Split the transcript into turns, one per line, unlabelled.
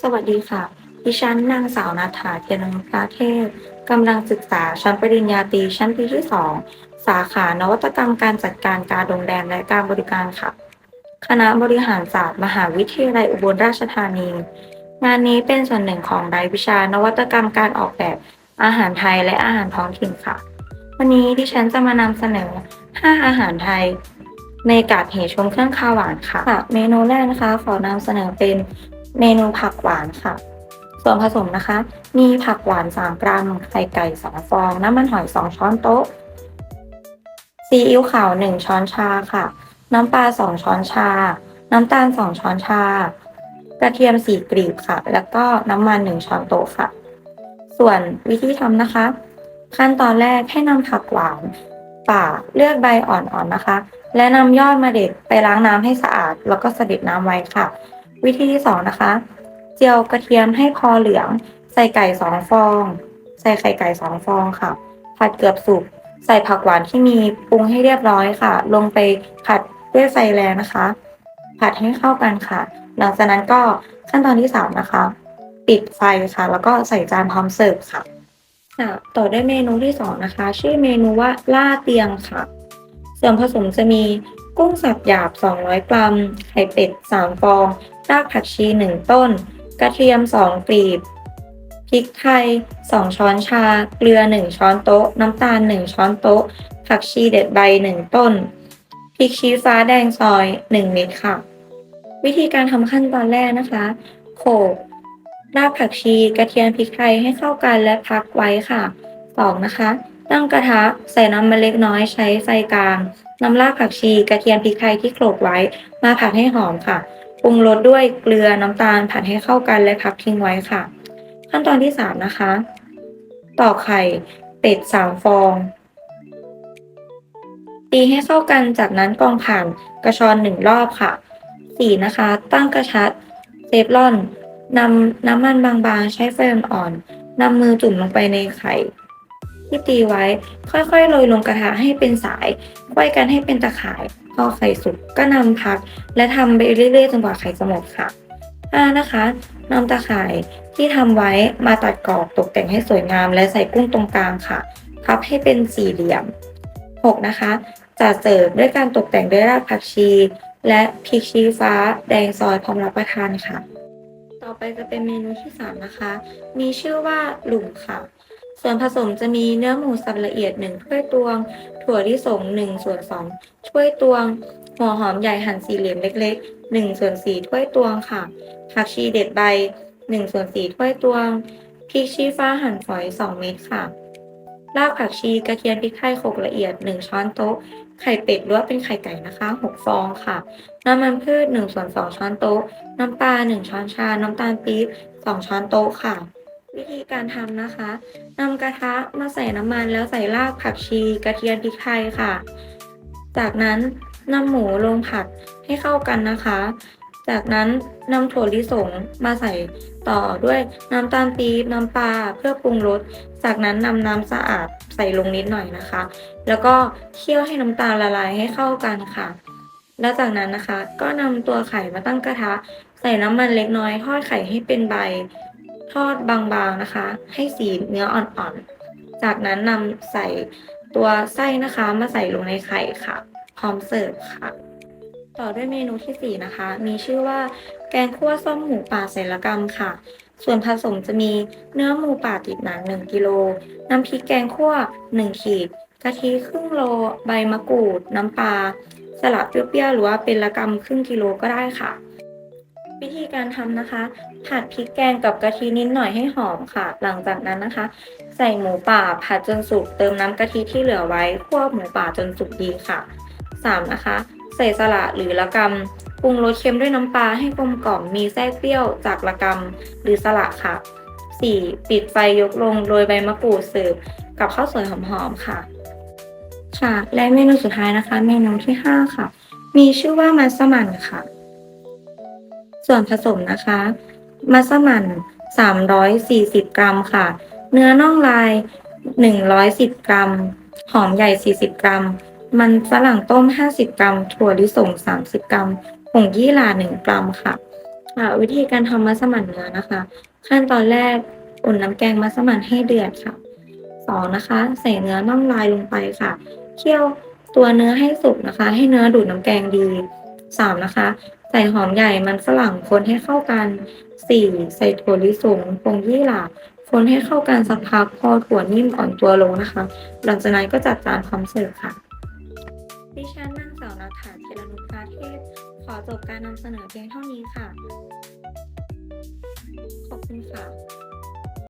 สวัสดีค่ะ ดิฉันนางสาวนาถาเทียนนพระเทพกำลังศึกษาชั้นปริญญาตรีชั้นปีที่ 2 สาขานวัตกรรมการจัดการการโรงแรมและการบริการค่ะ คณะบริหารศาสตร์มหาวิทยาลัยอุบลราชธานี งานนี้เป็นส่วนหนึ่งของรายวิชานวัตกรรมการออกแบบอาหารไทยและอาหารท้องถิ่นค่ะ วันนี้ดิฉันจะมานำเสนอ 5 อาหารไทย ในกาดเหชมเครื่องคาวหวานค่ะค่ะเมนูแรกนะคะ ขอนำเสนอเป็น เมนูผักหวานค่ะ ส่วนผสมนะคะ มีผักหวาน 3 กรัม ไข่ไก่ 2 ฟอง น้ำมันหอย 2 ช้อนโต๊ะ ซีอิ๊วขาว 1 ช้อนชาค่ะ น้ำปลา 2 ช้อนชา น้ำตาล 2 ช้อนชา กระเทียม 4กลีบค่ะ แล้วก็น้ำมัน 1 ช้อนโต๊ะค่ะ ส่วนวิธีทำนะคะ ขั้นตอนแรกให้นำผักหวานป่าเลือกใบอ่อนๆนะคะ และนำยอดมาเด็ดไปล้างน้ำให้สะอาด แล้วก็สะเด็ดน้ำไว้ค่ะ วิธีที่สองนะคะ เจียวกระเทียมให้พอเหลือง ใส่ไก่สองฟอง ใส่ไข่ไก่สองฟองค่ะ ผัดเกือบสุก ใส่ผักหวานที่มีปรุงให้เรียบร้อยค่ะ ลงไปผัดด้วยไฟแรงนะคะ ผัดให้เข้ากันค่ะ หลังจากนั้นก็ขั้นตอนที่สามนะคะ ปิดไฟค่ะ แล้วก็ใส่จานพร้อมเสิร์ฟค่ะต่อด้วยเมนูที่สองนะคะ ชื่อเมนูว่าล่าเตียงค่ะ ส่วนผสมจะมีกุ้งสับหยาบ 200 กรัม ไข่เป็ด 3 ฟอง รากผักชี1ต้น กระเทียม2กลีบ พริกไทย2ช้อนชา เกลือ1ช้อนโต๊ะ น้ำตาล1ช้อนโต๊ะ ผักชีเด็ดใบ1ต้น พริกชี้ฟ้าแดงซอย1เม็ดค่ะ วิธีการทำขั้นตอนแรกนะคะ โขลกรากผักชีกระเทียมพริกไทยให้เข้ากันและพักไว้ค่ะ 2. นะคะ ตั้งกระทะใส่น้ำมันเล็กน้อยใช้ไฟกลางนำรากผักชีกระเทียมพริกไทยที่โขลกไว้ มาผัดให้หอมค่ะ ปรุงรสด้วยเกลือน้ำตาลผัดให้เข้ากันและพักทิ้งไว้ค่ะ ขั้นตอนที่ 3 นะคะตอกไข่เป็ด 3 ฟอง ตีให้เข้ากันจากนั้นกรองผ่านกระชอนหนึ่งรอบค่ะ 4. นะคะ ตั้งกระชัดเซฟลอนนำน้ำมันบางๆ ใช้ไฟอ่อนๆนำมือจุ่มลงไปในไข่ ที่ตีไว้ค่อยๆโรยลงกระทะให้เป็นสายควยกันให้เป็นตะข่าย พอไข่สุกก็นำพัก และทำไปเรื่อยๆจนกว่าไข่จะหมดค่ะ 5. นะคะนำตะข่ายที่ทำไว้มาตัดกรอบตกแต่งให้สวยงาม และใส่กุ้งตรงกลางค่ะพับให้เป็นสี่เหลี่ยม 6. นะคะจัดเสิร์ฟด้วยการตกแต่งด้วยรากผักชี และพริกชี้ฟ้า แดงซอยพร้อมรับประทานค่ะ ต่อไปจะเป็นเมนูที่ 3 นะคะ มีชื่อว่าหลุมค่ะ ส่วนผสมจะมีเนื้อหมูสับละเอียด1ถ้วยตวง ถั่วลิสง1ส่วน2ถ้วยตวง หัวหอมใหญ่หั่นสี่เหลี่ยมเล็ก ๆ1ส่วน4ถ้วยตวงค่ะ ผักชีเด็ดใบ1ส่วน4ถ้วยตวง พริกชี้ฟ้าหั่นฝอย 2 เม็ดค่ะ รากผักชีกระเทียมพริกไทยโขกละเอียด 1 ช้อนโต๊ะ ไข่เป็ดหรือว่าเป็นไข่ไก่นะคะ 6 ฟองค่ะ น้ำมันพืช1ส่วน2ช้อนโต๊ะ น้ำปลา1ช้อนชา น้ำตาลปี๊บ2ช้อนโต๊ะค่ะ วิธีการทำนะคะนำกระทะมาใส่น้ำมันแล้วใส่รากผักชีกระเทียมพริกไทยค่ะ จากนั้นนำหมูลงผัดให้เข้ากันนะคะ จากนั้นนำถั่วลิสงมาใส่ต่อด้วยน้ำตาลปี๊บน้ำปลาเพื่อปรุงรส จากนั้นนำน้ำสะอาดใส่ลงนิดหน่อยนะคะ แล้วก็เคี่ยวให้น้ำตาลละลายให้เข้ากันค่ะ แล้วจากนั้นนะคะ ก็นำตัวไข่มาตั้งกระทะ ใส่น้ำมันเล็กน้อยทอดไข่ให้เป็นใบ ทอดบางๆนะคะ ให้สีเนื้ออ่อนๆ จากนั้นนำใส่ตัวไส้นะคะ มาใส่ลงในไข่ค่ะ พร้อมเสิร์ฟค่ะ ต่อด้วยเมนูที่ 4 นะคะ มีชื่อว่าแกงคั่วส้มหมูป่าใส่ละกำค่ะ ส่วนผสมจะมีเนื้อหมูป่าติดหนัง 1 กิโล น้ำพริกแกงคั่ว 1 ขีด กะทิครึ่งโล ใบมะกรูด น้ำปลาสลัดเปรี้ยวๆหรือว่าเป็นละกำครึ่งกิโลก็ได้ค่ะ วิธีการทำนะคะ ผัดพริกแกงกับกะทินิดหน่อยให้หอมค่ะ หลังจากนั้นนะคะ ใส่หมูป่าผัดจนสุกเติมน้ำกะทิที่เหลือไว้คั่วหมูป่าจนสุกดีค่ะ 3. นะคะ ใส่สละหรือละกำปรุงรสเค็มด้วยน้ำปลาให้กลมกล่อมมีแทรกเปรี้ยวจากละกำหรือสละค่ะ 4. ปิดไฟยกลงโรยใบมะกรูดเสิร์ฟกับข้าวสวยหอมๆค่ะ ค่ะ และเมนูสุดท้ายนะคะ เมนูที่ 5 ค่ะ มีชื่อว่ามัสมั่นค่ะ ส่วนผสมนะคะ มัสมั่น 340 กรัมค่ะ เนื้อน่องลาย 110 กรัม หอมใหญ่ 40 กรัม มันฝรั่งต้ม 50 กรัม ถั่วลิสง 30 กรัม ผงยี่หร่า 1 กรัมค่ะวิธีการทำมัสมั่นเนื้อนะคะ ขั้นตอนแรกอุ่นน้ำแกงมัสมั่นให้เดือดค่ะสองนะคะ ใส่เนื้อน่องลายลงไปค่ะ เคี่ยวตัวเนื้อให้สุกนะคะ ให้เนื้อดูดน้ำแกงดี สามนะคะ ใส่หอมใหญ่มันฝรั่งคนให้เข้ากันสี่ใส่ถั่วลิสงผงยี่หร่าคนให้เข้ากันสักพักพอถั่วนิ่มอ่อนตัวลงนะคะ หลังจากนั้นก็จัดจานพร้อมเสิร์ฟค่ะ ดิฉันนางสาวนัฐาธีรนุชพาเทพ ขอจบการนำเสนอเพียงเท่านี้ค่ะ ขอบคุณค่ะ